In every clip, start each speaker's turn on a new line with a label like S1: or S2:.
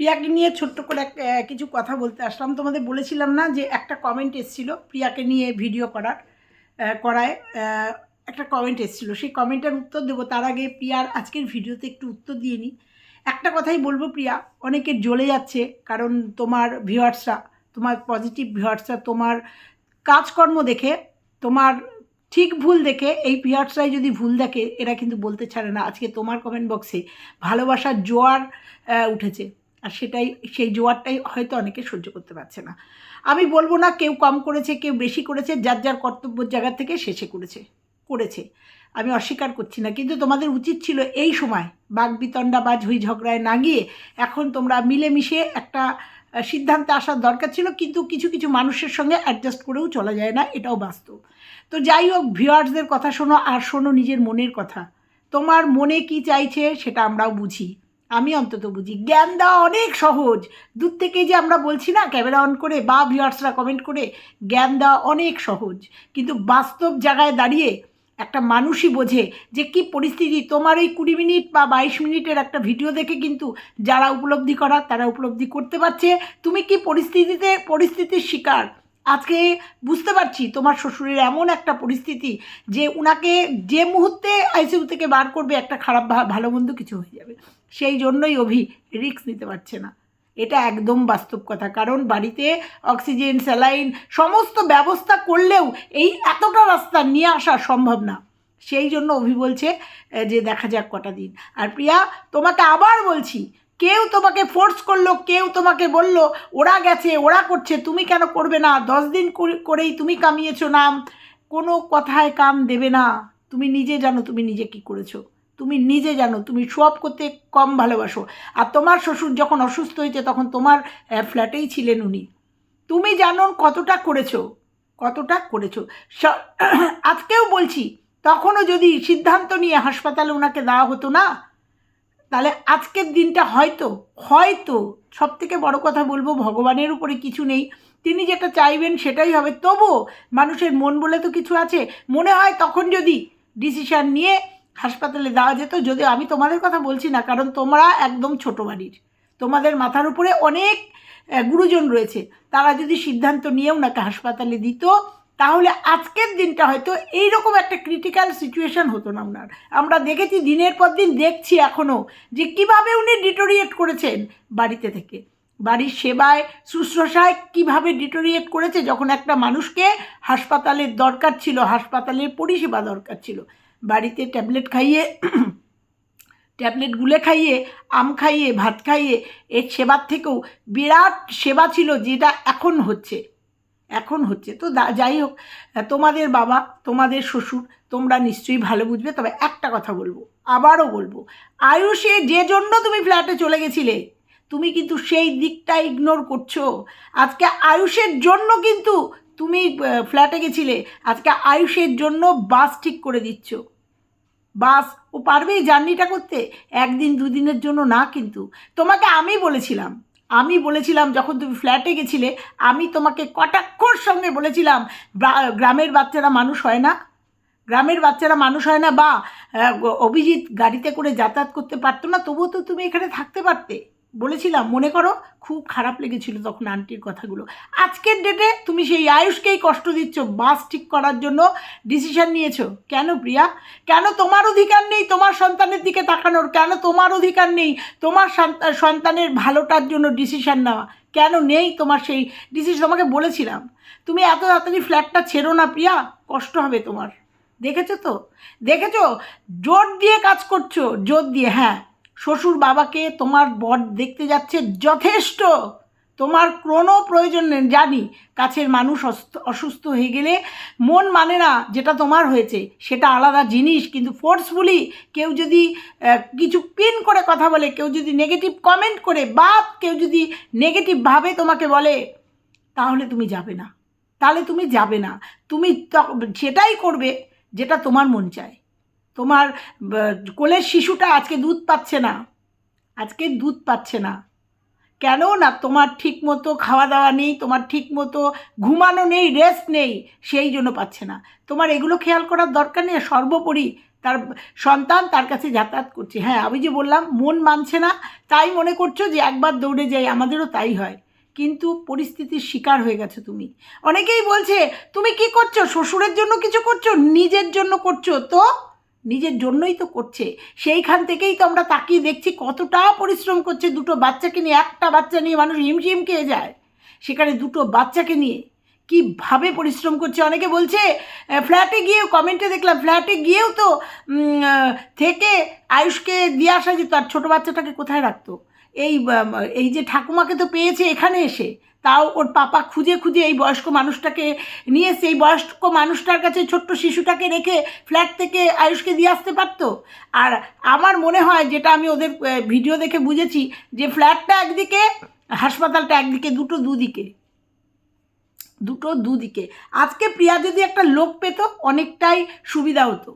S1: প্রিয়াকে নিয়ে ছোট্ট করে কিছু কথা বলতে আসলাম। তোমাদের বলেছিলাম না যে একটা কমেন্ট এসেছিল প্রিয়াকে নিয়ে ভিডিও করার করায় একটা কমেন্ট এসেছিল। সেই কমেন্টের উত্তর দেবো। তার আগে প্রিয়ার আজকের ভিডিওতে একটু উত্তর দিয়ে নিই। একটা কথাই বলব প্রিয়া, অনেকের জ্বলে যাচ্ছে কারণ তোমার ভিউয়ার্সরা তোমার পজিটিভ ভিউয়ার্সরা তোমার কাজকর্ম দেখে, তোমার ঠিক ভুল দেখে, এই ভিউয়ার্সরাই যদি ভুল দেখে, এরা কিন্তু বলতে ছাড়ে না। আজকে তোমার কমেন্ট বক্সে ভালোবাসার জোয়ার উঠেছে। আর সেটাই, সেই জোয়ারটাই হয়তো অনেকে সহ্য করতে পারছে না। আমি বলব না কেউ কম করেছে, কেউ বেশি করেছে, যার যার কর্তব্যের জায়গা থেকে শেষে করেছে করেছে। আমি অস্বীকার করছি না, কিন্তু তোমাদের উচিত ছিল এই সময় বাগবিতণ্ডা বা ঝুই ঝগড়ায় না গিয়ে এখন তোমরা মিলেমিশে একটা সিদ্ধান্তে আসার দরকার ছিল, কিন্তু কিছু কিছু মানুষের সঙ্গে অ্যাডজাস্ট করেও চলা যায় না, এটাও বাস্তব। তো যাই হোক ভিউয়ার্সদের কথা শোনো আর শোনো নিজের মনের কথা। তোমার মনে কি চাইছে সেটা আমরাও বুঝি। আমি অন্তত বুঝি। জ্ঞান দেওয়া অনেক সহজ। দূর থেকে যে আমরা বলছি না, ক্যামেরা অন করে বা ভিউয়ার্সরা কমেন্ট করে, জ্ঞান দেওয়া অনেক সহজ। কিন্তু বাস্তব জায়গায় দাঁড়িয়ে একটা মানুষই বোঝে যে কি পরিস্থিতি। তোমার এই কুড়ি মিনিট বা বাইশ মিনিটের একটা ভিডিও দেখে কিন্তু যারা উপলব্ধি করা, তারা উপলব্ধি করতে পারছে। তুমি কি পরিস্থিতিতে, পরিস্থিতির শিকার? আজকে বুঝতে পারছি তোমার শ্বশুরের এমন একটা পরিস্থিতি যে উনাকে যে মুহূর্তে আইসিইউ থেকে বার করবে একটা খারাপ ভালো মন্দ কিছু হয়ে যাবে। সেই জন্যই অভি রিস্ক নিতে পারছে না। এটা একদম বাস্তব কথা। কারণ বাড়িতে অক্সিজেন, স্যালাইন সমস্ত ব্যবস্থা করলেও এই এতটা রাস্তা নিয়ে আসা সম্ভব না। সেই জন্য অভি বলছে যে দেখা যাক কটা দিন। আর প্রিয়া, তোমাকে আবার বলছি, কেউ তোমাকে ফোর্স করল, কেউ তোমাকে বলল, ওরা গেছে, ওরা করছে, তুমি কেন করবে না? দশ দিন করে- করেই তুমি কামিয়েছো নাম। কোনো কথায় কান দেবে না। তুমি নিজে জানো তুমি নিজে কি করেছ। তুমি নিজে জানো, তুমি সব করতে কম ভালোবাসো। আর তোমার শ্বশুর যখন অসুস্থ হয়েছে, তখন তোমার ফ্ল্যাটেই ছিলেন উনি। তুমি জানো কতটা করেছ কতটা করেছ। আজকেও বলছি, তখনও যদি সিদ্ধান্ত নিয়ে হাসপাতালে ওনাকে দেওয়া হতো না, তাহলে আজকের দিনটা হয়তো হয়তো সব থেকে বড় কথা বলব, ভগবানের উপরে কিছু নেই। তিনি যেটা চাইবেন সেটাই হবে। তবুও মানুষের মন বলে তো কিছু আছে। মনে হয় তখন যদি ডিসিশান নিয়ে হাসপাতালে দেওয়া যেত, যদিও আমি তোমাদের কথা বলছি না, কারণ তোমরা একদম ছোট বাড়ির। তোমাদের মাথার উপরে অনেক গুরুজন রয়েছে। তারা যদি সিদ্ধান্ত নিয়ে ওনাকে হাসপাতালে দিত, তাহলে আজকের দিনটা হয়তো এইরকম একটা ক্রিটিক্যাল সিচুয়েশন হতো না ওনার আমরা দেখেছি দিনের পর দিন, দেখছি এখনও যে কীভাবে উনি ডিটোরিয়েট করেছেন বাড়িতে থেকে। বাড়ির সেবায়, শুশ্রূষায় কীভাবে ডিটোরিয়েট করেছে, যখন একটা মানুষকে হাসপাতালের দরকার ছিল, হাসপাতালের পরিষেবা দরকার ছিল। বাড়িতে ট্যাবলেট খাইয়ে ট্যাবলেট গুলে খাইয়ে, আম খাইয়ে, ভাত খাইয়ে, এর সেবার থেকেও বিরাট সেবা ছিল যেটা এখন হচ্ছে। এখন হচ্ছে। তো যাই হোক, তোমাদের বাবা, তোমাদের শ্বশুর, তোমরা নিশ্চয়ই ভালো বুঝবে। তবে একটা কথা বলব, আবারও বলব, আয়ুষে যে জন্য তুমি ফ্ল্যাটে চলে গেছিলে, তুমি কিন্তু সেই দিকটা ইগনোর করছ। আজকে আয়ুষের জন্য কিন্তু তুমি ফ্ল্যাটে গেছিলে, আজকে আয়ুষের জন্য বাস ঠিক করে দিচ্ছ। বাস, ও পারবে এই জার্নিটা করতে। একদিন, দুদিনের জন্য না কিন্তু। তোমাকে আমি বলেছিলাম আমি বলেছিলাম যখন তুমি ফ্ল্যাটে গেছিলে, আমি তোমাকে কটাক্ষর সঙ্গে বলেছিলাম গ্রামের বাচ্চারা মানুষ হয় না। গ্রামের বাচ্চারা মানুষ হয় না, বা অভিজিৎ গাড়িতে করে যাতায়াত করতে পারতো না, তবুও তো তুমি এখানে থাকতে পারতে। বলেছিলাম, মনে করো? খুব খারাপ লেগেছিল তখন আন্টির কথাগুলো। আজকের ডেটে তুমি সেই আয়ুষকেই কষ্ট দিচ্ছ, বাস ঠিক করার জন্য ডিসিশন নিয়েছো। কেন প্রিয়া? কেন তোমার অধিকার নেই তোমার সন্তানের দিকে তাকানোর? কেন তোমার অধিকার নেই তোমার সন্তা- সন্তানের ভালোটার জন্য ডিসিশন নেওয়া? কেন নেই তোমার সেই ডিসিশন তোমাকে বলেছিলাম। তুমি এত তাড়াতাড়ি ফ্ল্যাটটা ছেড়ো না প্রিয়া, কষ্ট হবে তোমার। দেখেছ তো? দেখেছ? জোর দিয়ে কাজ করছ, জোর দিয়ে হ্যাঁ। শ্বশুর বাবাকে তোমার বর দেখতে যাচ্ছে যথেষ্ট। তোমার কোনো প্রয়োজন নেই। জানি কাছের মানুষ অসুস্থ- হয়ে গেলে মন মানে না যেটা তোমার হয়েছে। সেটা আলাদা জিনিস। কিন্তু ফোর্সফুলি কেউ যদি কিছু পিন করে কথা বলে, কেউ যদি নেগেটিভ কমেন্ট করে বা কেউ যদি নেগেটিভভাবে তোমাকে বলে, তাহলে তুমি যাবে না। তাহলে তুমি যাবে না। তুমি সেটাই করবে যেটা তোমার মন চায়। তোমার কোলের শিশুটা আজকে দুধ পাচ্ছে না। আজকে দুধ পাচ্ছে না। কেন না তোমার ঠিক মতো খাওয়া দাওয়া নেই, তোমার ঠিক মতো ঘুমানো নেই রেস্ট নেই, সেই জন্য পাচ্ছে না। তোমার এগুলো খেয়াল করার দরকার নেই সর্বোপরি তার, সন্তান তার কাছে যাতায়াত করছে। হ্যাঁ আমি যে বললাম, মন মানছে না, তাই মনে করছ যে একবার দৌড়ে যাই, আমাদেরও তাই হয়। কিন্তু পরিস্থিতির শিকার হয়ে গেছো তুমি। অনেকেই বলছে, তুমি কি করছ? শ্বশুরের জন্য কিছু করছ? নিজের জন্য করছ? তো নিজের জন্যই তো করছে। সেইখান থেকেই তো আমরা তাকিয়ে দেখছি কতটা পরিশ্রম করছে দুটো বাচ্চাকে নিয়ে। একটা বাচ্চা নিয়ে মানুষ হিমশিম খেয়ে যায়। সেখানে দুটো বাচ্চাকে নিয়ে কীভাবে পরিশ্রম করছে? অনেকে বলছে ফ্ল্যাটে গিয়েও কমেন্টে দেখলাম ফ্ল্যাটে গিয়েও তো থেকে আয়ুষকে দিয়ে আসা যেত। আর ছোটো বাচ্চাটাকে কোথায় রাখতো? এই এই যে ঠাকুমাকে তো পেয়েছে এখানে এসে। তাও ওর পাপা খুঁজে খুঁজে এই বয়স্ক মানুষটাকে নিয়ে সেই বয়স্ক মানুষটার কাছে ছোট্ট শিশুটাকে রেখে ফ্ল্যাট থেকে আয়ুষকে দিয়ে আসতে পারতো। আর আমার মনে হয় যেটা আমি ওদের ভিডিও দেখে বুঝেছি যে ফ্ল্যাটটা একদিকে, হাসপাতালটা একদিকে, দুটো দুদিকে। দুটো দুদিকে। আজকে প্রিয়া যদি একটা লোক পেত, অনেকটাই সুবিধা হতো।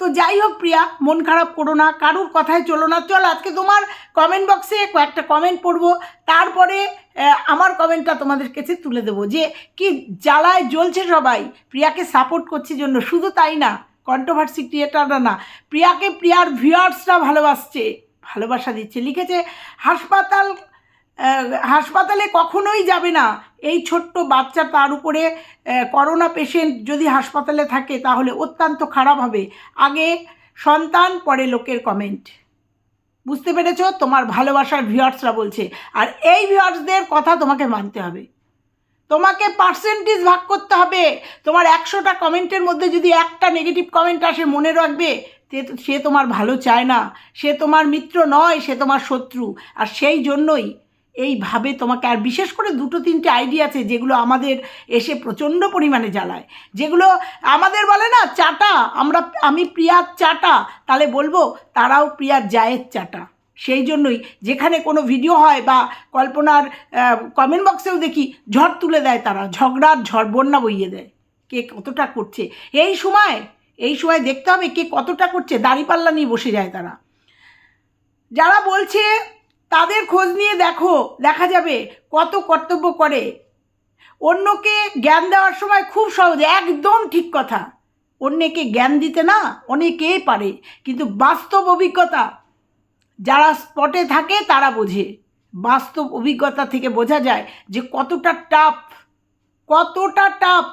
S1: তো যাই হোক প্রিয়া, মন খারাপ করো না, কারুর কথায় চলো না। চল, আজকে তোমার কমেন্ট বক্সে কয়েকটা কমেন্ট পড়ব। তারপরে আমার কমেন্টটা তোমাদের কাছে তুলে দেবো যে, কি জ্বালায় জ্বলছে সবাই? প্রিয়াকে সাপোর্ট করছে জন্য। শুধু তাই না কন্ট্রোভার্সি ক্রিয়েটাররা না। প্রিয়াকে প্রিয়ার ভিউয়ার্সরা ভালোবাসছে, ভালোবাসা দিচ্ছে। লিখেছে, হাসপাতাল হাসপাতালে কখনোই যাবে না। এই ছোট্ট বাচ্চা তার উপরে করোনা পেশেন্ট যদি হাসপাতালে থাকে তাহলে অত্যন্ত খারাপ হবে। আগে সন্তান, পরে লোকের কমেন্ট বুঝতে পেরেছ? তোমার ভালোবাসার ভিউয়ার্সরা বলছে। আর এই ভিউয়ার্সদের কথা তোমাকে মানতে হবে। তোমাকে পার্সেন্টেজ ভাগ করতে হবে। তোমার একশোটা কমেন্টের মধ্যে যদি একটা নেগেটিভ কমেন্ট আসে, মনে রাখবে সে তোমার ভালো চায় না। সে তোমার মিত্র নয়, সে তোমার শত্রু। আর সেই জন্যই এইভাবে তোমাকে আর বিশেষ করে দুটো তিনটে আইডিয়া আছে যেগুলো আমাদের এসে প্রচণ্ড পরিমাণে জ্বালায়। যেগুলো আমাদের বলে না, চাটা, আমরা, আমি প্রিয়ার চাটা। তাহলে বলব, তারাও প্রিয়ার জায়ের চাটা। সেই জন্যই যেখানে কোনো ভিডিও হয় বা কল্পনার কমেন্ট বক্সেও দেখি, ঝড় তুলে দেয় তারা, ঝগড়ার ঝড়, বন্যা বইয়ে দেয়। কে কতটা করছে? এই সময় এই সময় দেখতে হবে কে কতটা করছে, দাড়িপাল্লা নিয়ে বসে যায় তারা। যারা বলছে তাদের খোঁজ নিয়ে দেখো, দেখা যাবে কত কর্তব্য করে। অন্যকে জ্ঞান দেওয়ার সময় খুব সহজে, একদম ঠিক কথা। অন্যকে জ্ঞান দিতে না অনেকেই পারে, কিন্তু বাস্তব অভিজ্ঞতা যারা স্পটে থাকে তারা বোঝে। বাস্তব অভিজ্ঞতা থেকে বোঝা যায় যে কতটা টাফ কতটা টাফ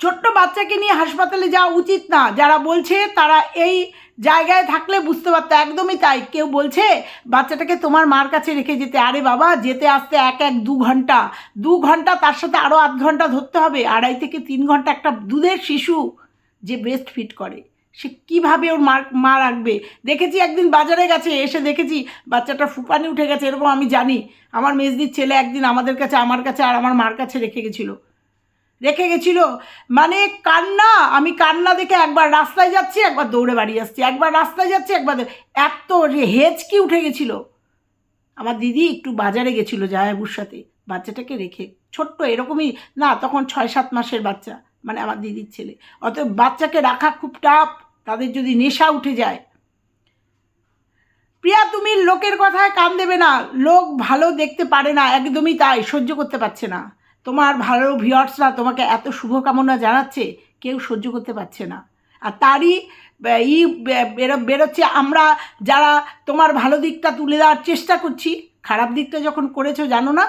S1: ছোট্ট বাচ্চাকে নিয়ে হাসপাতালে যাওয়া উচিত না। যারা বলছে তারা এই জায়গায় থাকলে বুঝতে পারতো। একদমই তাই। কেউ বলছে, বাচ্চাটাকে তোমার মার কাছে রেখে যেতে। আরে বাবা, যেতে আসতে এক এক দু ঘণ্টা। দু ঘণ্টা তার সাথে আরও আধ ঘণ্টা ধরতে হবে। আড়াই থেকে তিন ঘণ্টা একটা দুধের শিশু যে ব্রেস্ট ফিট করে, সে কীভাবে ওর মার, মা রাখবে? দেখেছি একদিন বাজারে গেছে, এসে দেখেছি বাচ্চাটা ফুপানি উঠে গেছে, এরকম আমি জানি। আমার মেজদির ছেলে একদিন আমাদের কাছে, আমার কাছে আর আমার মার কাছে রেখে গেছিল। রেখে গেছিল। মানে কান্না, আমি কান্না দেখে একবার রাস্তায় যাচ্ছি, একবার দৌড়ে বাড়ি আসছি। একবার রাস্তায় যাচ্ছি, একবার এত হেঁচকি উঠে গেছিল। আমার দিদি একটু বাজারে গেছিল জায়াবুর সাথে। বাচ্চাটাকে রেখে। ছোট্ট, এরকমই না, তখন ছয় সাত মাসের বাচ্চা। মানে আমার দিদির ছেলে। অতএব বাচ্চাকে রাখা খুব টাফ তাদের যদি নেশা উঠে যায়। প্রিয়া, তুমি লোকের কথায় কান দেবে না। লোক ভালো দেখতে পারে না। একদমই তাই। সহ্য করতে পারছে না। তোমার ভালো ভিউয়ার্সরা তোমাকে এত শুভকামনা জানাচ্ছে, কেউ সহ্য করতে পারছে না। আর তারই, ই, বেরো, বেরোচ্ছে, আমরা যারা তোমার ভালো দিকটা তুলে দেওয়ার চেষ্টা করছি, খারাপ দিকটা যখন করেছ, জানো না?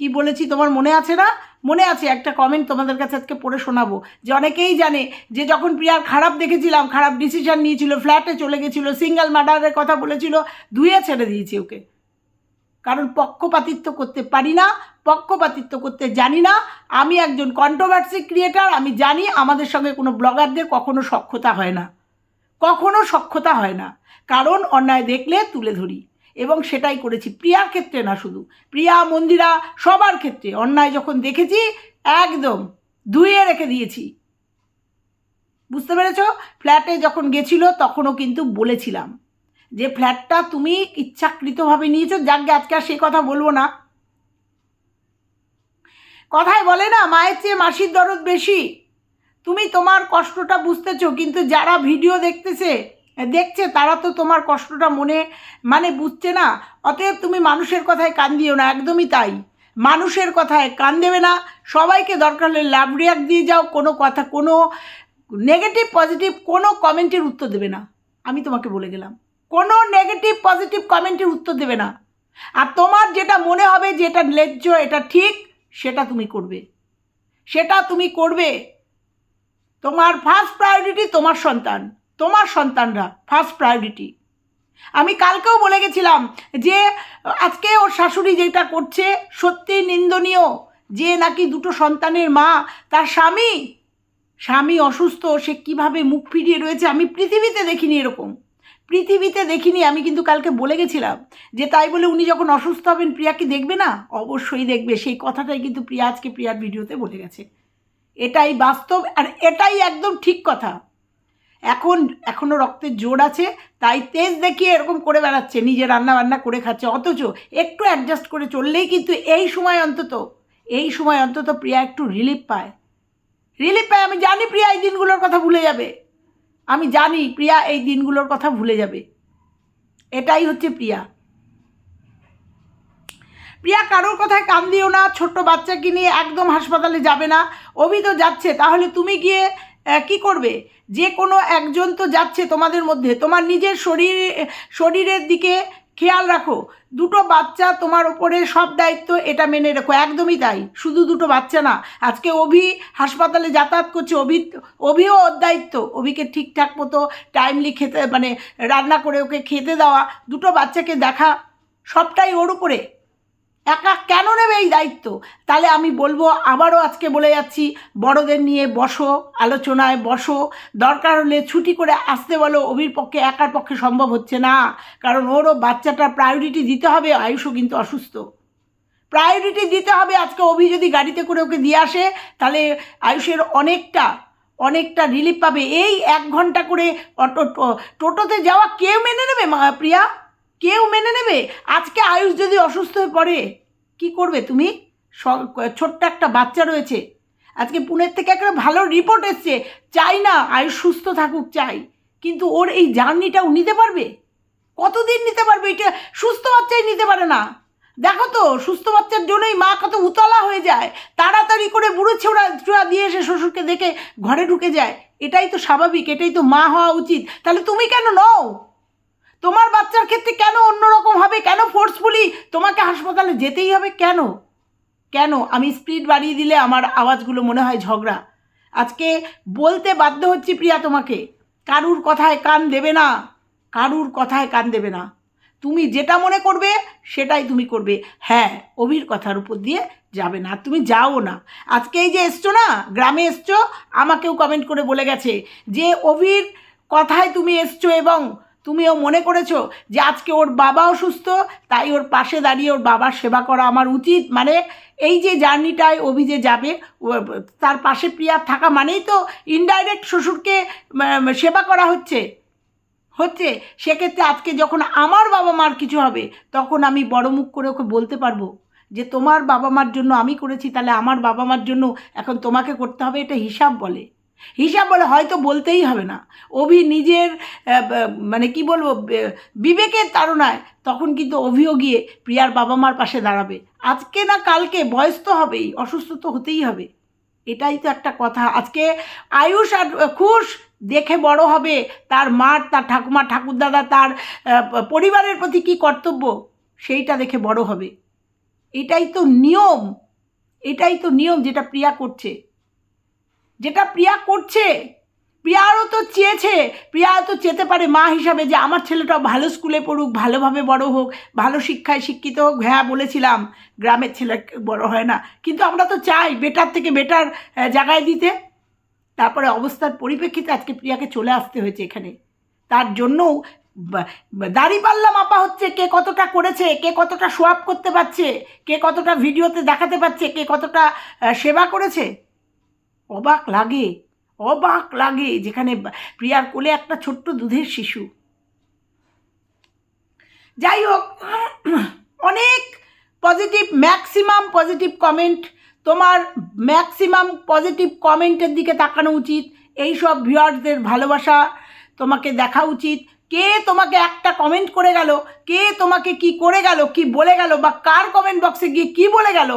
S1: কি বলেছি তোমার মনে আছে না? মনে আছে, একটা কমেন্ট তোমাদের কাছে আজকে পড়ে শোনাবো। যে অনেকেই জানে যে যখন প্রিয়ার খারাপ দেখেছিলাম, খারাপ ডিসিশন নিয়েছিল ফ্ল্যাটে চলে গেছিল সিঙ্গেল মার্ডারের কথা বলেছিল, ধুয়ে ছেড়ে দিয়েছি ওকে। কারণ পক্ষপাতিত্ব করতে পারি না, পক্ষপাতিত্ব করতে জানি না। আমি একজন কন্ট্রোভার্সি ক্রিয়েটার আমি জানি আমাদের সঙ্গে কোনো ব্লগারদের কখনো সক্ষতা হয় না। কখনো সক্ষতা হয় না। কারণ অন্যায় দেখলে তুলে ধরি। এবং সেটাই করেছি প্রিয়ার ক্ষেত্রে না শুধু। প্রিয়া, মন্দিরা, সবার ক্ষেত্রে। অন্যায় যখন দেখেছি, একদম ধুয়ে রেখে দিয়েছি। বুঝতে পেরেছ? ফ্ল্যাটে যখন গেছিল, তখনও কিন্তু বলেছিলাম। যে ফ্ল্যাটটা তুমি ইচ্ছাকৃতভাবে নিয়েছো, যাকে আজকে আর সে কথা বলব না। কথায় বলে না, মায়ের চেয়ে মাসির দরদ বেশি। তুমি তোমার কষ্টটা বুঝতেছো, কিন্তু যারা ভিডিও দেখতেছে, দেখছে, তারা তো তোমার কষ্টটা মনে মানে বুঝছে না। অতএব তুমি মানুষের কথায় কান দিও না, একদমই তাই। মানুষের কথায় কান দেবে না। সবাইকে দরকার হলে লাভ রিয়াক্ট দিয়ে যাও, কোনো কথা, কোনো নেগেটিভ পজিটিভ কোনো কমেন্টের উত্তর দেবে না। আমি তোমাকে বলে গেলাম। কোনো নেগেটিভ পজিটিভ কমেন্টের উত্তর দেবে না। আর তোমার যেটা মনে হবে যে এটা ন্যায্য, এটা ঠিক, সেটা তুমি করবে। সেটা তুমি করবে তোমার ফার্স্ট প্রায়োরিটি তোমার সন্তান, তোমার সন্তানরা ফার্স্ট প্রায়োরিটি আমি কালকেও বলে গেছিলাম যে, আজকে ওর শাশুড়ি যেটা করছে সত্যি নিন্দনীয়, যে নাকি দুটো সন্তানের মা, তার স্বামী স্বামী অসুস্থ, সে কীভাবে মুখ ফিরিয়ে রয়েছে আমি পৃথিবীতে দেখিনি এরকম। পৃথিবীতে দেখিনি, আমি কিন্তু কালকে বলে গেছিলাম যে তাই বলে উনি যখন অসুস্থ হবেন, প্রিয়া কি দেখবে না? অবশ্যই দেখবে, সেই কথাটাই কিন্তু প্রিয়া আজকে প্রিয়ার ভিডিওতে বলে গেছে। এটাই বাস্তব আর এটাই একদম ঠিক কথা। এখন এখনও রক্তের জোর আছে, তাই তেজ দেখিয়ে এরকম করে বেড়াচ্ছে, নিজে রান্না বান্না করে খাচ্ছে, অথচ একটু অ্যাডজাস্ট করে চললেই কিন্তু এই সময় অন্তত, এই সময় অন্তত প্রিয়া একটু রিলিফ পায়। রিলিফ পায়, আমি জানি প্রিয়া এই দিনগুলোর কথা ভুলে যাবে। আমি জানি প্রিয়া এই দিনগুলোর কথা ভুলে যাবে। এটাই হচ্ছে প্রিয়া। প্রিয়া কারোর কথায় কান দিও না, ছোট্ট বাচ্চাকে নিয়ে একদম হাসপাতালে যাবে না। অভি তো যাচ্ছে, তাহলে তুমি গিয়ে কি করবে? যে কোনো একজন তো যাচ্ছে তোমাদের মধ্যে। তোমার নিজের শরীর, শরীরের দিকে খেয়াল রাখো, দুটো বাচ্চা তোমার ওপরে সব দায়িত্ব এটা মেনে রেখো, একদমই তাই, শুধু দুটো বাচ্চা না, আজকে অভি হাসপাতালে যাতায়াত করছে, অভি, অভিও ওর দায়িত্ব, অভিকে ঠিকঠাক মতো টাইমলি খেতে মানে রান্না করে ওকে খেতে দেওয়া, দুটো বাচ্চাকে দেখা, সবটাই ওর উপরে। একা কেন নেবে এই দায়িত্ব? তাহলে আমি বলব, আবারও আজকে বলে যাচ্ছি, বড়দের নিয়ে বসো, আলোচনায় বসো। দরকার হলে ছুটি করে আসতে বলো, অভির পক্ষে, একার পক্ষে সম্ভব হচ্ছে না। কারণ ওরও বাচ্চাটা প্রায়োরিটি দিতে হবে, আয়ুষও কিন্তু অসুস্থ। প্রায়োরিটি দিতে হবে আজকে অভি যদি গাড়িতে করে ওকে দিয়ে আসে, তাহলে আয়ুষের অনেকটা অনেকটা রিলিফ পাবে। এই এক ঘণ্টা করে অটো, টোটোতে যাওয়া কেউ মেনে নেবে প্রিয়া? কেউ মেনে নেবে? আজকে আয়ুষ যদি অসুস্থ হয়ে পড়ে, কি করবে তুমি? ছোট্ট একটা বাচ্চা রয়েছে। আজকে পুনের থেকে একটা ভালো রিপোর্ট এসছে। চাই না আয়ুষ সুস্থ থাকুক, চাই। কিন্তু ওর এই জার্নিটাও নিতে পারবে? কতদিন নিতে পারবে? এটা সুস্থ বাচ্চাই নিতে পারে না। দেখো তো, সুস্থ বাচ্চার জন্যই মা কত উতলা হয়ে যায়। তাড়াতাড়ি করে বুড়ো ছোড়া চূড়া দিয়ে এসে শ্বশুরকে দেখে ঘরে ঢুকে যায়। এটাই তো স্বাভাবিক, এটাই তো মা হওয়া উচিত। তাহলে তুমি কেন নও? তোমার বাচ্চার ক্ষেত্রে কেন অন্যরকম হবে? কেন ফোর্সফুলি তোমাকে হাসপাতালে যেতেই হবে? কেন? কেন? আমি স্পিড বাড়িয়ে দিলে আমার আওয়াজগুলো মনে হয় ঝগড়া। আজকে বলতে বাধ্য হচ্ছি প্রিয়া তোমাকে, কারুর কথায় কান দেবে না। কারুর কথায় কান দেবে না। তুমি যেটা মনে করবে, সেটাই তুমি করবে। হ্যাঁ অভির কথার উপর দিয়ে যাবে না। তুমি যাও না। আজকে এই যে এসছো না, গ্রামে এসছো, আমাকেও কমেন্ট করে বলে গেছে যে, অভির কথায় তুমি এসছো এবং তুমিও মনে করেছ যে আজকে ওর বাবা অসুস্থ, তাই ওর পাশে দাঁড়িয়ে ওর বাবার সেবা করা আমার উচিত? মানে এই যে জার্নিটায় অভি যে যাবে তার পাশে প্রিয়া থাকা মানেই তো ইনডাইরেক্ট শ্বশুরকে সেবা করা হচ্ছে। হচ্ছে? সেক্ষেত্রে আজকে যখন আমার বাবা মার কিছু হবে, তখন আমি বড় মুখ করে ওকে বলতে পারব যে তোমার বাবা মার জন্য আমি করেছি, তাহলে আমার বাবা মার জন্য এখন তোমাকে করতে হবে, এটা হিসাব বলে। হিসাব বলে হয়তো বলতেই হবে না। অভি নিজের মানে কি বলব বিবেকের তাড়নায় তখন কিন্তু অভিও গিয়ে প্রিয়ার বাবা মার পাশে দাঁড়াবে। আজকে না কালকে, বয়স তো হবেই, অসুস্থ তো হতেই হবে। এটাই তো একটা কথা। আজকে আয়ুষ আর খুশ দেখে বড় হবে, তার মার, তার ঠাকুমা, ঠাকুরদাদা, তার পরিবারের প্রতি কী কর্তব্য, সেইটা দেখে বড় হবে। এটাই তো নিয়ম। এটাই তো নিয়ম যেটা প্রিয়া করছে। যেটা প্রিয়া করছে, প্রিয়ারও তো চেয়েছে, প্রিয়া তো চেতে পারে মা হিসাবে যে আমার ছেলেটা ভালো স্কুলে পড়ুক, ভালোভাবে বড় হোক, ভালো শিক্ষায় শিক্ষিত হোক হ্যাঁ বলেছিলাম, গ্রামের ছেলে বড় হয় না। কিন্তু আমরা তো চাই বেটার থেকে বেটার জায়গায় দিতে। তারপরে অবস্থার পরিপ্রেক্ষিতে আজকে প্রিয়াকে চলে আসতে হয়েছে এখানে। তার জন্যও দাড়ি পাল্লা মাপা হচ্ছে, কে কতটা করেছে, কে কতটা সোয়াপ করতে পারছে, কে কতটা ভিডিওতে দেখাতে পারছে, কে কতটা সেবা করেছে। অবাক লাগে অবাক লাগে যেখানে প্রিয়ার কোলে একটা ছোট্ট দুধের শিশু। যাই হোক, অনেক পজিটিভ ম্যাক্সিমাম পজিটিভ কমেন্ট তোমার ম্যাক্সিমাম পজিটিভ কমেন্টের দিকে তাকানো উচিত। এই সব ভিউয়ার্সদের ভালোবাসা তোমাকে দেখা উচিত। কে তোমাকে একটা কমেন্ট করে গেল? কে তোমাকে কি করে গেল? কি বলে গেল? বা কার কমেন্ট বক্সে গিয়ে কি বলে গেল?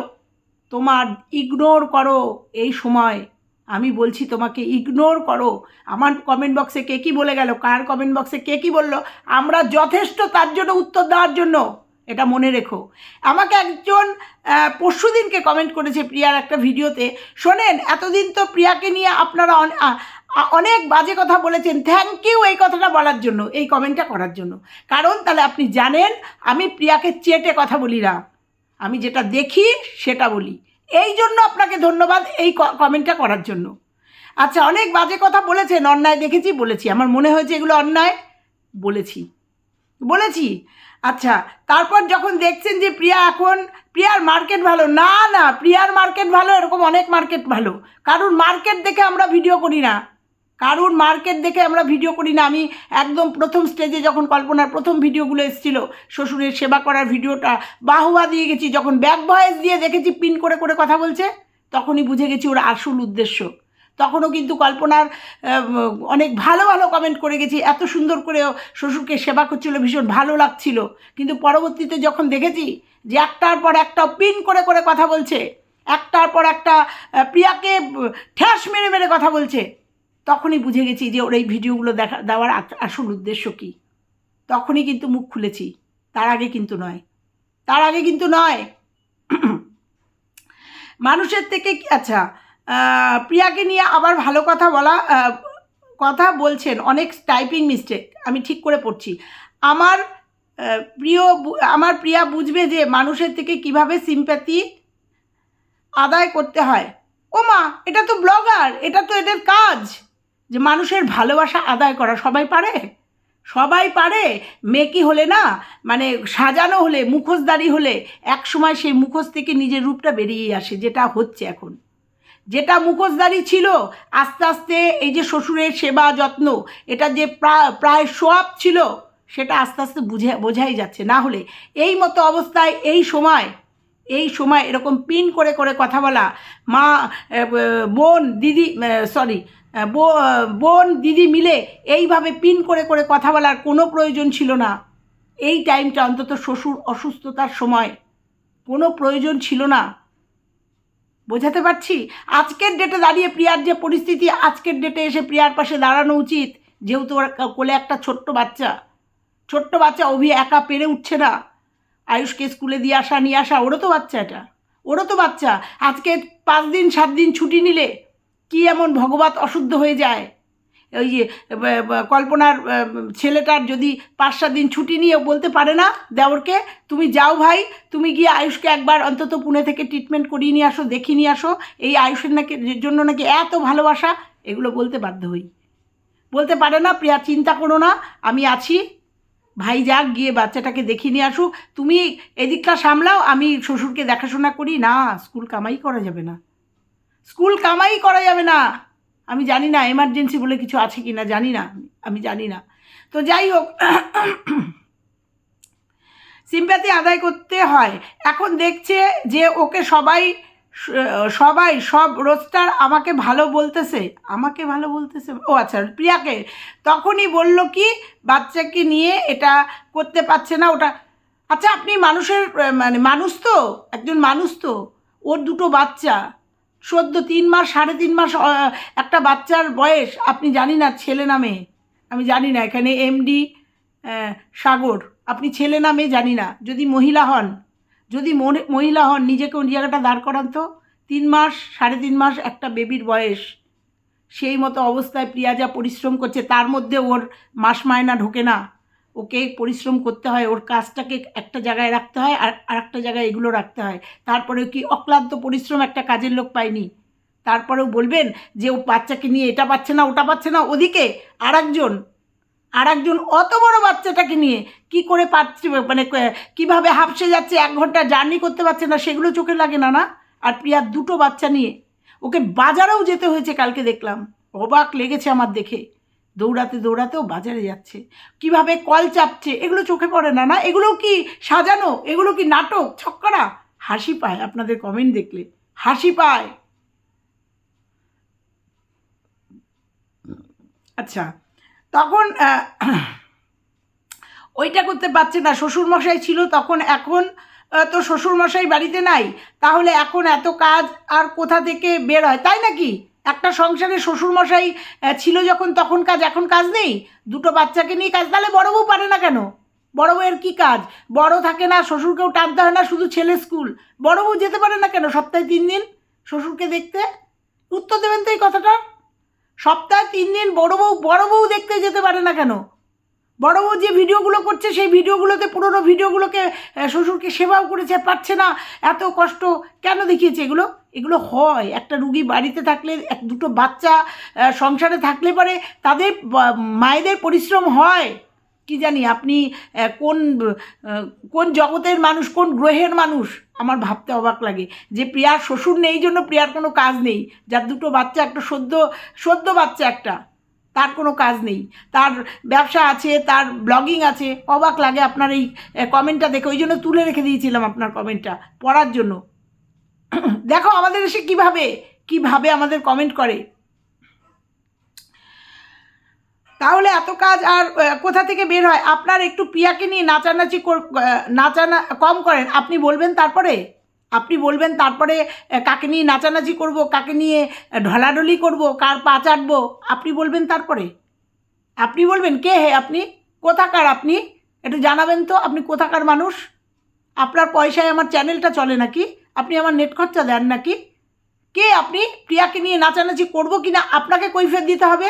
S1: তোমার ইগনোর করো এই সময়। আমি বলছি তোমাকে ইগনোর করো। আমার কমেন্ট বক্সে কে কী বলে গেল? কার কমেন্ট বক্সে কে কী বলল? আমরা যথেষ্ট তার জন্য উত্তর দেওয়ার জন্য। এটা মনে রেখো। আমাকে একজন পরশু দিনকে কমেন্ট করেছে প্রিয়ার একটা ভিডিওতে। শোনেন, এতদিন তো প্রিয়াকে নিয়ে আপনারা অনেক বাজে কথা বলেছেন। থ্যাংক ইউ এই কথাটা বলার জন্য, এই কমেন্টটা করার জন্য। কারণ তাহলে আপনি জানেন, আমি প্রিয়াকে চেটে কথা বলি না। আমি যেটা দেখি, সেটা বলি। এই জন্য আপনাকে ধন্যবাদ এই কমেন্টটা করার জন্য। আচ্ছা অনেক বাজে কথা বলেছেন, অন্যায় দেখেছি, বলেছি। আমার মনে হয়েছে এগুলো অন্যায়, বলেছি। বলেছি। আচ্ছা তারপর যখন দেখছেন যে প্রিয়া এখন, প্রিয়ার মার্কেট ভালো, না না, প্রিয়ার মার্কেট ভালো, এরকম অনেক মার্কেট ভালো। কারণ মার্কেট দেখে আমরা ভিডিও করি না। কারণ মার্কেট দেখে আমরা ভিডিও করি না। আমি একদম প্রথম স্টেজে যখন কল্পনার প্রথম ভিডিওগুলো এসেছিল, শ্বশুরের সেবা করার ভিডিওটা, বাহুবা দিয়ে গেছি। যখন ব্যাক ভয়েস দিয়ে দেখেছি পিন করে করে কথা বলছে, তখনই বুঝে গেছি ওর আসল উদ্দেশ্য। তখনও কিন্তু কল্পনার অনেক ভালো ভালো কমেন্ট করে গেছি। এত সুন্দর করে শ্বশুরকে সেবা করছিল, ভীষণ ভালো লাগছিল। কিন্তু পরবর্তীতে যখন দেখেছি যে একটার পর একটা পিন করে করে কথা বলছে, একটার পর একটা প্রিয়াকে ঠ্যাস মেরে মেরে কথা বলছে তখনই বুঝে গেছি যে ওর এই ভিডিওগুলো দেখা, দেওয়ার আস- আসল উদ্দেশ্য কী। তখনই কিন্তু মুখ খুলেছি। তার আগে কিন্তু নয়। তার আগে কিন্তু নয়। মানুষের থেকে কি- আচ্ছা প্রিয়াকে নিয়ে আবার ভালো কথা বলা কথা বলছেন অনেক টাইপিং মিস্টেক আমি ঠিক করে পড়ছি। আমার প্রিয় আমার প্রিয়া বুঝবে যে মানুষের থেকে কীভাবে সিম্প্যাথি আদায় করতে হয়। ও মা এটা তো ব্লগার এটা তো এদের কাজ। যে মানুষের ভালোবাসা আদায় করা, সবাই পারে? সবাই পারে। মেকি হলে না মানে সাজানো হলে মুখোশদারি হলে এক সময় সেই মুখোশ থেকে নিজের রূপটা বেরিয়ে আসে, যেটা হচ্ছে এখন। যেটা মুখোশদারি ছিল, আস্তে আস্তে এই যে শ্বশুরের সেবা যত্ন, এটা যে প্রায় সোয়াব ছিল, সেটা আস্তে আস্তে বুঝে, বোঝাই যাচ্ছে। না হলে এই মতো অবস্থায় এই সময় এই সময় এরকম পিন করে করে কথা বলা, মা বোন, দিদি সরি বোন, দিদি মিলে এইভাবে পিন করে করে কথা বলার কোনো প্রয়োজন ছিল না। এই টাইমটা অন্তত শ্বশুর অসুস্থতার সময় কোনো প্রয়োজন ছিল না। বোঝাতে পারছি? আজকের ডেটে দাঁড়িয়ে প্রিয়ার যে পরিস্থিতি, আজকের ডেটে এসে প্রিয়ার পাশে দাঁড়ানো উচিত। যেহেতু ওর কোলে একটা ছোট্ট বাচ্চা। ছোট্ট বাচ্চা অভি একা পেরে উঠছে না। আয়ুষকে স্কুলে দিয়ে আসা, নিয়ে আসা, ওরও তো বাচ্চা এটা। ওরও তো বাচ্চা। আজকে পাঁচ দিন, সাত দিন ছুটি নিলে কি এমন ভগবত অশুদ্ধ হয়ে যায়? ওই যে কল্পনার ছেলেটার যদি পাঁচ সাত দিন ছুটি নিয়ে বলতে পারে না দেওরকে, তুমি যাও ভাই, তুমি গিয়ে আয়ুষকে একবার অন্তত পুনে থেকে ট্রিটমেন্ট করিয়ে নিয়ে আসো, দেখিয়ে নিয়ে আসো। এই আয়ুষের নাকি জন্য নাকি এত ভালোবাসা? এগুলো বলতে বাধ্য হই। বলতে পারে না, প্রিয়া, চিন্তা করো না, আমি আছি। ভাই যাক, গিয়ে বাচ্চাটাকে দেখিয়ে নিয়ে আসুক। তুমি এদিকটা সামলাও, আমি শ্বশুরকে দেখাশোনা করি। না, স্কুল কামাই করা যাবে না। স্কুল কামাই করা যাবে না। আমি জানি না এমার্জেন্সি বলে কিছু আছে কি না জানি না, আমি জানি না। তো যাই হোক সিম্প্যাথি আদায় করতে হয়। এখন দেখছে যে ওকে সবাই সবাই, সব রোস্টার আমাকে ভালো বলতেছে। আমাকে ভালো বলতেছে? ও আচ্ছা প্রিয়াকে তখনই বলল কি, বাচ্চাকে নিয়ে এটা করতে পারছে না ওটা। আচ্ছা আপনি মানুষের মানে মানুষ তো, একজন মানুষ তো। ওর দুটো বাচ্চা। সদ্য তিন মাস, সাড়ে তিন মাস একটা বাচ্চার বয়স, আপনি জানি না ছেলে না মেয়ে। আমি জানি না, এখানে এমডি সাগর। আপনি ছেলে না মেয়ে জানি না। যদি মহিলা হন, যদি মহিলা হন, নিজেকে ওই জায়গাটা দাঁড় করান তো। তিন মাস, সাড়ে তিন মাস একটা বেবির বয়স। সেই মতো অবস্থায় প্রিয়া যা পরিশ্রম করছে, তার মধ্যে ওর মাস মায়না ঢোকে না। ওকে পরিশ্রম করতে হয়, ওর কাজটাকে একটা জায়গায় রাখতে হয় আর আরেকটা জায়গায় এগুলো রাখতে হয়। তারপরে কি অক্লান্ত পরিশ্রম একটা কাজের লোক পায়নি? তারপরেও বলবেন যে ও বাচ্চাকে নিয়ে এটা পাচ্ছে না, ওটা পাচ্ছে না, ওদিকে আর একজন আর একজন অত বড় বাচ্চাটাকে নিয়ে কি করে পাচ্ছে মানে কীভাবে হাঁপসে যাচ্ছে, এক ঘণ্টা জার্নি করতে পারছে না, সেগুলো চোখে লাগে না না? আর প্রিয়ার দুটো বাচ্চা নিয়ে, ওকে বাজারেও যেতে হয়েছে কালকে দেখলাম। অবাক লেগেছে আমার দেখে। দৌড়াতে দৌড়াতেও বাজারে যাচ্ছে। কীভাবে কল চাপছে? এগুলো চোখে পড়ে না না? এগুলো কি সাজানো? এগুলো কি নাটক? ছক্করা? হাসি পায় আপনাদের কমেন্ট দেখলে। হাসি পায়। আচ্ছা তখন ওইটা করতে পারছে না। শ্বশুরমশাই ছিল তখন, এখন তো শ্বশুরমশাই বাড়িতে নাই। তাহলে এখন এত কাজ আর কোথা থেকে বের হয়? তাই নাকি? একটা সংসারে শ্বশুরমশাই ছিল যখন, তখন কাজ, এখন কাজ নেই? দুটো বাচ্চাকে নিয়ে কাজ, তাহলে বড় বউ পারে না কেন? বড় বউয়ের কী কাজ? বড় থাকে না, শ্বশুরকেও টানতে হয় না, শুধু ছেলে স্কুল। বড় বউ যেতে পারে না কেন সপ্তাহে তিন দিন শ্বশুরকে দেখতে? উত্তর দেবেন তো এই কথাটা? সপ্তাহে তিন দিন বড় বউ বড় বউ দেখতে যেতে পারে না কেন? বড় বউ যে ভিডিওগুলো করছে, সেই ভিডিওগুলোতে, পুরোনো ভিডিওগুলোকে শ্বশুরকে সেবাও করেছে পারছে না, এত কষ্ট কেন দেখিয়েছে এগুলো? এগুলো হয়। একটা রুগী বাড়িতে থাকলে, এক দুটো বাচ্চা সংসারে থাকলে পরে তাদের মায়েদের পরিশ্রম হয়। কি জানি আপনি কোন কোন জগতের মানুষ, কোন গ্রহের মানুষ? আমার ভাবতে অবাক লাগে যে প্রিয়ার শ্বশুর নেই জন্য প্রিয়ার কোনো কাজ নেই। যার দুটো বাচ্চা, একটা সদ্য সদ্য বাচ্চা একটা, তার কোনো কাজ নেই। তার ব্যবসা আছে, তার ব্লগিং আছে। অবাক লাগে আপনার এই কমেন্টটা দেখে। ওই জন্য তুলে রেখে দিয়েছিলাম আপনার কমেন্টটা পড়ার জন্য। দেখো, আমাদের এসে কীভাবে কীভাবে আমাদের কমেন্ট করে? তাহলে এত কাজ আর কোথা থেকে বের হয়? আপনার একটু পিয়াকে নিয়ে নাচানাচি নাচানা, কম করেন। আপনি বলবেন তারপরে? আপনি বলবেন তারপরে কাকে নিয়ে নাচানাচি করব, কাকে নিয়ে ঢলাঢলি করব, কার পা চাটবো? আপনি বলবেন তারপরে। আপনি বলবেন, কে হে আপনি? কোথাকার আপনি? একটু জানাবেন তো, আপনি কোথাকার মানুষ? আপনার পয়সায় আমার চ্যানেলটা চলে নাকি? আপনি আমার নেট খরচা দেন নাকি? কে আপনি? প্রিয়াকে নিয়ে নাচানাচি করব কি না আপনাকে কৈফিয়ত দিতে হবে?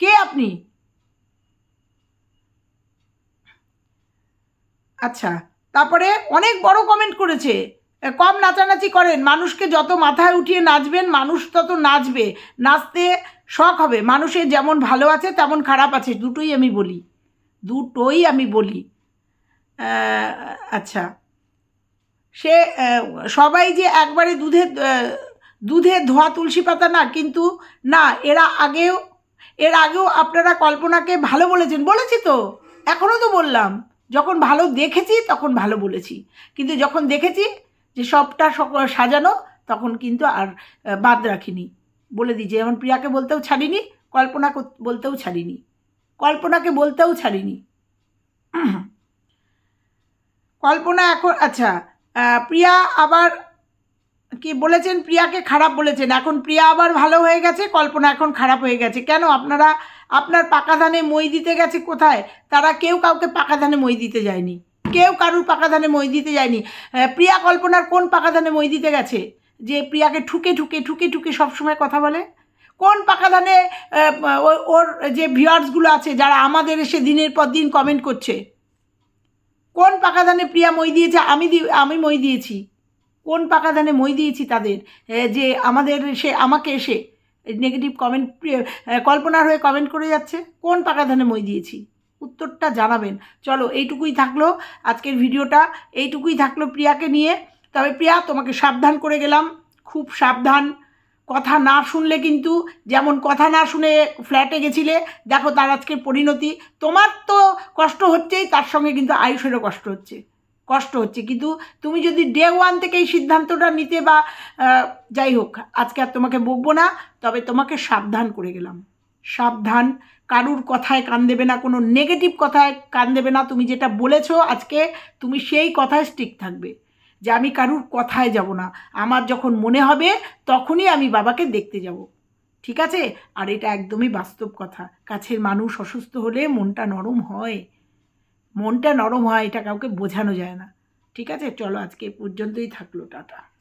S1: কে আপনি? আচ্ছা তারপরে অনেক বড় কমেন্ট করেছে। কম নাচানাচি করেন, মানুষকে যত মাথায় উঠিয়ে নাচবেন, মানুষ তত নাচবে। নাচতে শখ হবে, মানুষের যেমন ভালো আছে, তেমন খারাপ আছে, দুটোই আমি বলি। দুটোই আমি বলি। আচ্ছা। সে সবাই যে একবারে দুধে দুধে ধোয়া তুলসী পাতা না, কিন্তু না, এরা আগেও, এর আগেও আপনারা কল্পনাকে ভালো বলেছেন, বলেছি তো এখনও তো বললাম, যখন ভালো দেখেছি তখন ভালো বলেছি, কিন্তু যখন দেখেছি যে সবটা সাজানো তখন কিন্তু আর বাদ রাখিনি, বলে দিই, যেমন প্রিয়াকে বলতেও ছাড়িনি, কল্পনা বলতেও ছাড়িনি, কল্পনাকে বলতেও ছাড়িনি, কল্পনা এখন আচ্ছা প্রিয়া আবার কি বলেছেন? প্রিয়াকে খারাপ বলেছেন। এখন প্রিয়া আবার ভালো হয়ে গেছে, কল্পনা এখন খারাপ হয়ে গেছে। কেন? আপনারা, আপনার পাকা ধানে মই দিতে গেছে কোথায়? তারা কেউ কাউকে পাকা ধানে মই দিতে যায়নি। কেউ কারুর পাকা ধানে মই দিতে যায়নি। প্রিয়া কল্পনার কোন পাকা ধানে মই দিতে গেছে? যে প্রিয়াকে ঠুকে ঠুকে ঠুকে ঠুকে সবসময় কথা বলে? কোন পাকা ধানে ওর যে ভিউয়ার্সগুলো আছে, যারা আমাদের এসে দিনের পর দিন কমেন্ট করছে? কোন পাকা ধানে প্রিয়া মই দিয়েছে? আমি আমি মই দিয়েছি। কোন পাকা ধানে মই দিয়েছি তাদের? যে আমাদের এসে আমাকে এসে নেগেটিভ কমেন্ট কল্পনার হয়ে কমেন্ট করে যাচ্ছে, কোন পাকা ধানে মই দিয়েছি? উত্তরটা জানাবেন। চলো, এইটুকুই থাকল আজকের ভিডিওটা। এইটুকুই থাকল প্রিয়াকে নিয়ে। তবে প্রিয়া, তোমাকে সাবধান করে গেলাম। খুব সাবধান। কথা না শুনলে কিন্তু, যেমন কথা না শুনে ফ্ল্যাটে গেছিলে, দেখো তার আজকের পরিণতি। তোমার তো কষ্ট হচ্ছেই, তার সঙ্গে কিন্তু আয়ুষেরও কষ্ট হচ্ছে। কষ্ট হচ্ছে। কিন্তু তুমি যদি ডে ওয়ান থেকে এই সিদ্ধান্তটা নিতে বা যাই হোক, আজকে আর তোমাকে বকবো না, তবে তোমাকে সাবধান করে গেলাম। সাবধান। কারুর কথায় কান দেবে না, কোনো নেগেটিভ কথায় কান দেবে না। তুমি যেটা বলেছ আজকে, তুমি সেই কথায় স্টিক থাকবে। যে আমি কারুর কথায় যাব না। আমার যখন মনে হবে, তখনই আমি বাবাকে দেখতে যাব। ঠিক আছে? আর এটা একদমই বাস্তব কথা। কাছের মানুষ অসুস্থ হলে মনটা নরম হয়। মনটা নরম হয়, এটা কাউকে বোঝানো যায় না। ঠিক আছে? চলো আজকে পর্যন্তই থাকল, টাটা।